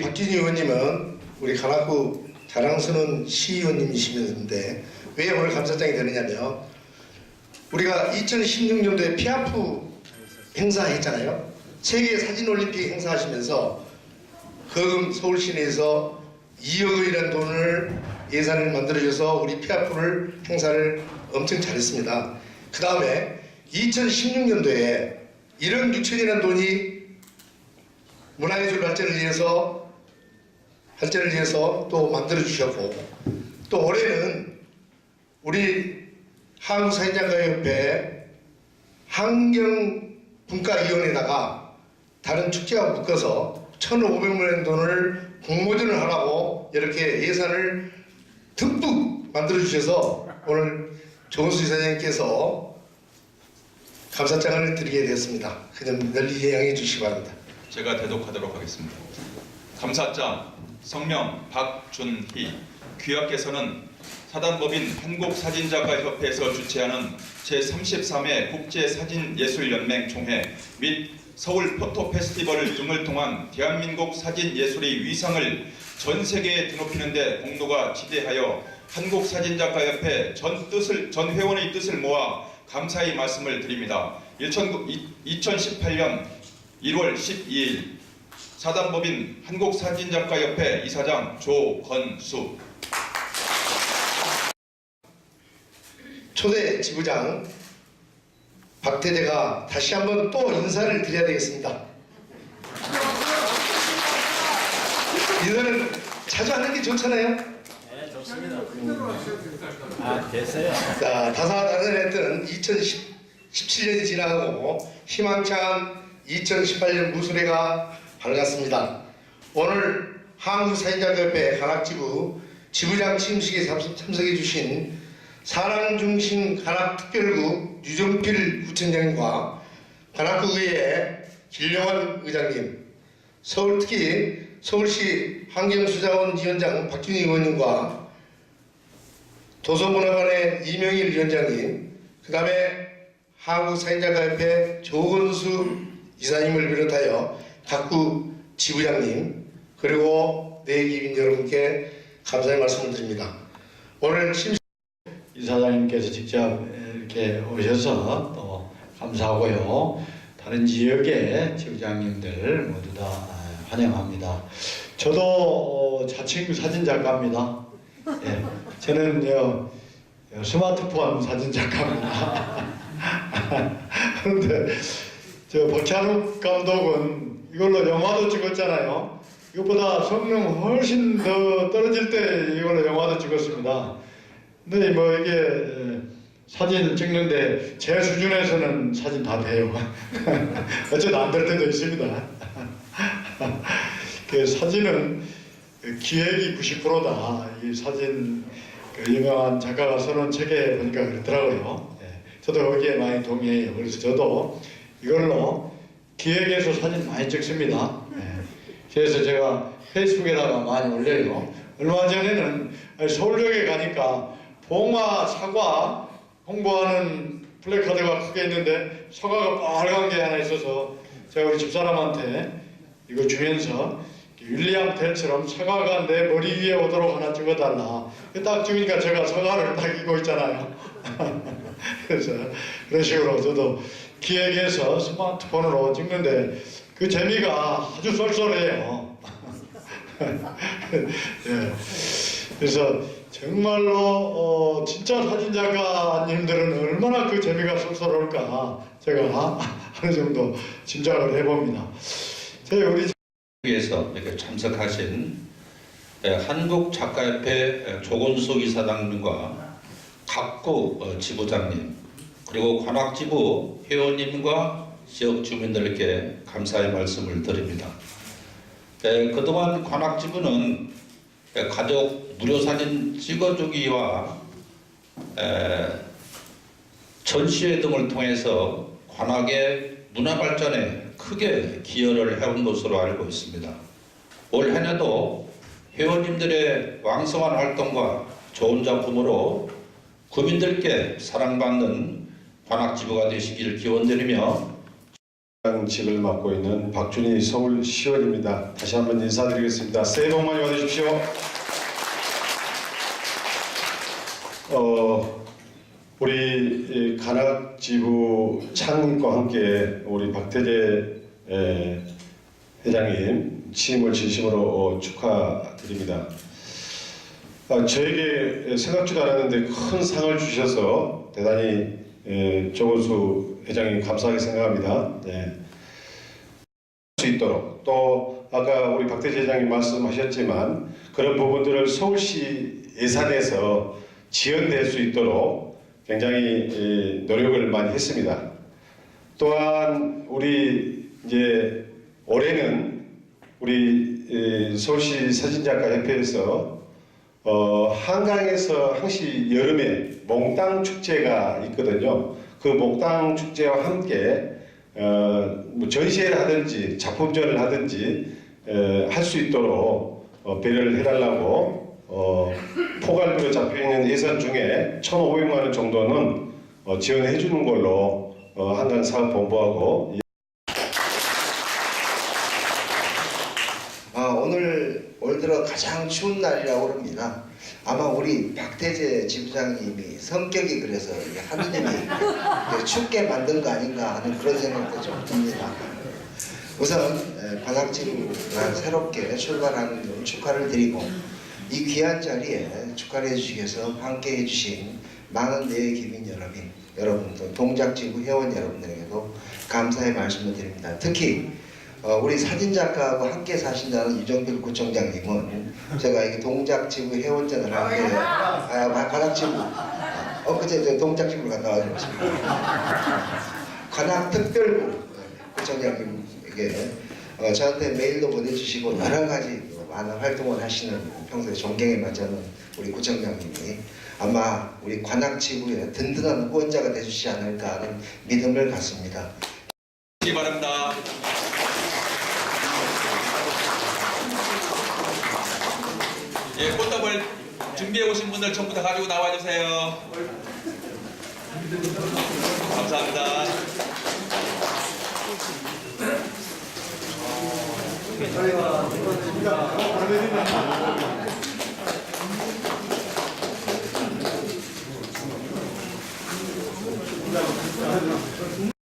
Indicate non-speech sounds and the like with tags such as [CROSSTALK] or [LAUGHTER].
박진희 의원님은 우리 관악구 자랑스러운 시의원님이시면서인데 왜 오늘 감사장이 되느냐면 우리가 2016년도에 피아프 행사 했잖아요. 세계 사진 올림픽 행사 하시면서 거금 서울 시내에서 2억 원이라는 돈을 예산을 만들어줘서 우리 피아프를 행사를 엄청 잘했습니다. 그 다음에 2016년도에 1억 6천이라는 돈이 문화예술 발전을 위해서 발전을 위해서 또 만들어 주셨고 또 올해는 우리 한국사회장가협회 환경분과위원회에다가 다른 축제와 묶어서 1,500만 원 돈을 공모전을 하라고 이렇게 예산을 듬뿍 만들어 주셔서 오늘 조은수 이사장님께서 감사장을 드리게 되었습니다. 그냥 널리 이해해 주시기 바랍니다. 제가 대독하도록 하겠습니다. 감사장 성명 박준희 귀하께서는 사단법인 한국사진작가협회에서 주최하는 제33회 국제사진예술연맹 총회 및 서울 포토 페스티벌 등을 통한 대한민국 사진 예술의 위상을 전 세계에 드높이는 데 공로가 지대하여 한국사진작가협회 전 뜻을 전 회원의 뜻을 모아 감사의 말씀을 드립니다. 2018년 1월 12일 사단법인 한국사진작가협회 이사장 조건수 초대 지부장 박태재가 다시 한번 또 인사를 드려야 되겠습니다. 인사는 자주 하는 게 좋잖아요. 네, 좋습니다. 아, 됐어요. 자, 다사다난했던 2017년이 지나가고 희망찬 2018년 무술해가 밝았습니다. 오늘 한국사인장협회 관악지부 지부장 취임식에 참석- 참석해 주신 사랑중심 관악특별구 유정필 구청장님과 관악구의회 길령환 의장님, 서울 특히 서울시 환경수자원 위원장 박준희 의원님과 도서문화관의 이명일 위원장님, 그 다음에 한국사인작가협회 조건수 이사님을 비롯하여 각구 지부장님, 그리고 내기민 여러분께 감사의 말씀을 드립니다. 오늘 심 이사장님께서 직접 이렇게 오셔서 또 감사하고요. 다른 지역의 지부장님들 모두 다 환영합니다. 저도 어, 자칭 사진 작가입니다. 예, 저는 요, 요 스마트폰 사진 작가입니다. [LAUGHS] 그런데 저 박찬욱 감독은 이걸로 영화도 찍었잖아요. 이것보다 성능 훨씬 더 떨어질 때 이걸로 영화도 찍었습니다. 근데 뭐 이게 에, 사진 찍는데 제 수준에서는 사진 다 돼요. [LAUGHS] 어쩌다 안 될 때도 있습니다. [LAUGHS] 그 사진은 그 기획이 90%다. 이 사진 그 유명한 작가가 써놓은 책에 보니까 그렇더라고요. 예, 저도 거기에 많이 동의해요. 그래서 저도 이걸로 기획해서 사진 많이 찍습니다. 예, 그래서 제가 페이스북에다가 많이 올려요. 얼마 전에는 서울역에 가니까 봉화 사과 홍보하는 플래카드가 크게 있는데 사과가 빨간 게 하나 있어서 제가 우리 집사람한테 이거 주면서 윌리엄 텔처럼 사과가 내 머리 위에 오도록 하나 찍어달라. 딱 찍으니까 제가 사과를 딱 이고 있잖아요. [LAUGHS] 그래서 그런 식으로 저도 기획해서 스마트폰으로 찍는데 그 재미가 아주 쏠쏠해요. [LAUGHS] 예. 그래서 정말로 어, 진짜 사진 작가님들은 얼마나 그 재미가 쏠쏠할까 제가 [LAUGHS] 어느 정도 짐작을 해봅니다. 저희 우리 위해서 이렇게 참석하신 예, 한국 작가협회 예, 조건숙 이사장 님과 각구 어, 지부장님 그리고 관악지부 회원님과 지역 주민들께 감사의 말씀을 드립니다. 예, 그동안 관악지부는 예, 가족 무료 사진 찍어주기와 에, 전시회 등을 통해서 관악의 문화 발전에 크게 기여를 해온 것으로 알고 있습니다. 올 한해도 회원님들의 왕성한 활동과 좋은 작품으로 구민들께 사랑받는 관악지부가 되시길 기원드리며 직을 맡고 있는 박준희 서울 시원입니다. 다시 한번 인사드리겠습니다. 새해 복 많이 받으십시오. 어, 우리 이 간악지부 창립과 함께 우리 박태재 에, 회장님 취임을 진심으로 어, 축하드립니다. 아, 저에게 생각지도 않았는데 큰 상을 주셔서 대단히 에, 조건수 회장님 감사하게 생각합니다. 네. 수 있도록 또 아까 우리 박대재 회장님 말씀하셨지만 그런 부분들을 서울시 예산에서 지원될 수 있도록 굉장히 에, 노력을 많이 했습니다. 또한 우리 이제 올해는 우리 에, 서울시 사진작가 협회에서 어, 한강에서 항시 여름에 몽땅 축제가 있거든요. 그 몽땅 축제와 함께 어, 뭐 전시회를 하든지 작품전을 하든지 할 수 있도록 어, 배려를 해달라고 어, 포괄비로 잡혀 있는 예산 중에 1,500만 원 정도는 어, 지원해 주는 걸로 어, 한강 사업본부하고 아, 오늘 올 들어 가장 추운 날이라고 합니다. 아마 우리 박태재 지부장님이 성격이 그래서 이 하느님이 춥게 만든 거 아닌가 하는 그런 생각도 좀 듭니다. 우선 에, 관악지부가 새롭게 출발하는 점 축하를 드리고 이 귀한 자리에 축하를 해주시겠어 함께 해주신 많은 내의 기민 여러분, 여러분 또 동작지구 회원 여러분들에게도 감사의 말씀을 드립니다. 특히 어, 우리 사진작가하고 함께 사신다는 유정필 구청장님은 제가 이게 동작지구 회원전을 할 때, 아, 관악지구, 아, 엊그제 저 동작지구를 갔다 와주셨습니다. 관악특별구 구청장님에게 어, 저한테 메일도 보내주시고 여러 가지 많은 활동을 하시는 평소에 존경에 맞는 우리 구청장님이 아마 우리 관악지구의 든든한 후원자가 되주시지 않을까 하는 믿음을 갖습니다. 바랍니다. 예, 꽃다발 준비해 오신 분들 전부 다 가지고 나와 주세요. 감사합니다. 저희가